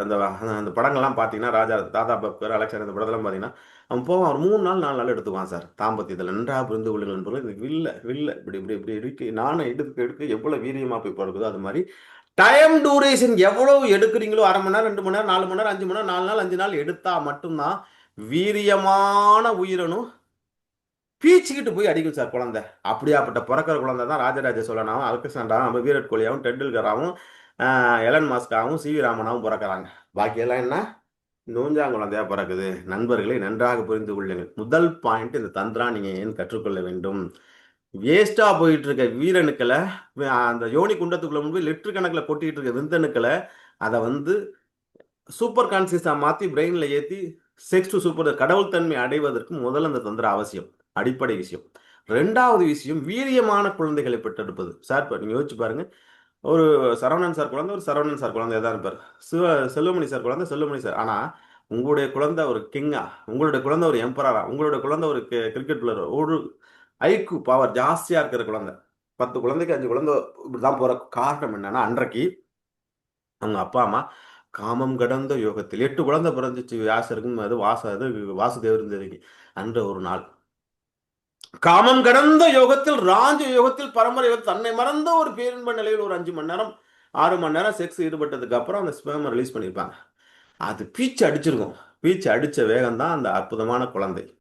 அந்த அந்த படங்கள்லாம் பார்த்தீங்கன்னா ராஜா தாதா பக்தர் அலெக்சாண்டர் இந்த படத்தெல்லாம் பார்த்தீங்கன்னா அவன் போவான். ஒரு மூணு நாள் நாலு நாள் எடுத்துக்குவான் சார். தாம்பத்தியத்தில் நன்றாக புரிந்து கொள்ளுங்கள் என்பது இது வில்ல வில்ல. இப்படி இப்படி இப்படி இருக்கு. நானும் எடுக்க எடுக்க எவ்வளோ வீரியமாக போய் படுக்குதோ அது மாதிரி டைம் டூரேஷன் எவ்வளோ எடுக்கிறீங்களோ அரை மணி நேரம் ரெண்டு மணி நேரம் நாலு மணி நேரம் அஞ்சு மணி நேரம் நாலு நாள் அஞ்சு நாள் எடுத்தால் மட்டும்தான் வீரியமான உயிரணும். பீச்சிக்கிட்டு போய் அடிக்கும் சார் குழந்தை. அப்படியாப்பட்ட பிறக்கிற குழந்தை தான் ராஜராஜ சோழனாவும் அல்கசாண்டாவும் நம்ம விராட் கோலியாவும் டெண்டுல்கராகவும் எலன் மாஸ்காவும் சி வி ராமனாவும் பிறக்கிறாங்க. பாக்கியெல்லாம் என்ன? நூஞ்சாங்குழந்தையா பிறக்குது. நண்பர்களை நன்றாக புரிந்து கொள்ளுங்கள். முதல் பாயிண்ட் இந்த தந்திரா நீங்க ஏன் கற்றுக்கொள்ள வேண்டும். வேஸ்டா போயிட்டு இருக்க வீரணுக்களை அந்த யோனி குண்டத்துக்குள்ள முன்பு லிட்டர் கணக்கில் கொட்டிட்டு இருக்க விந்தணுக்களை அதை வந்து சூப்பர் கான்சியஸா மாத்தி பிரெயின்ல ஏத்தி செக்ஸ் டு சூப்பர் கடவுள் தன்மை அடைவதற்கு முதல்ல அந்த தந்திர அவசியம். அடிப்படை விஷயம். ரெண்டாவது விஷயம் வீரியமான குழந்தைகளை பெற்றெடுப்பது. சார் இப்போ நீங்கள் யோசிச்சு பாருங்க. ஒரு சரவணன் சார் குழந்தை ஒரு சரவணன் சார் குழந்தை தான் இருப்பார். சிவ செல்வமணி சார் குழந்தை செல்வமணி சார். ஆனால் உங்களுடைய குழந்தை ஒரு கிங்கா உங்களுடைய குழந்தை ஒரு எம்பரரா உங்களுடைய குழந்தை ஒரு கிரிக்கெட் பிளேயர் ஒரு ஐக்கு பவர் ஜாஸ்தியாக இருக்கிற குழந்தை. பத்து குழந்தைக்கு அஞ்சு குழந்தை இப்படி தான் போகிற காரணம் என்னன்னா அன்றைக்கு அவங்க அப்பா அம்மா காமம் கடந்த யோகத்தில் எட்டு குழந்தை பிறந்துச்சு. வியாசருக்கும் அது வாச அது வாசுதேவர் இருந்ததுக்கு அன்ற ஒரு நாள். காமம் கடந்த யோகத்தில் ராஜ யோகத்தில் பரம்பரை யோகத்தில் தன்னை மறந்த ஒரு பேரின்ப நிலையில் ஒரு அஞ்சு மணி நேரம் ஆறு மணி நேரம் செக்ஸ் ஈடுபட்டதுக்கு அப்புறம் அந்த ஸ்பேமை ரிலீஸ் பண்ணியிருப்பாங்க. அது பீச்சு அடிச்சிருக்கும். பீச்சு அடிச்ச வேகம் தான் அந்த அற்புதமான குழந்தை.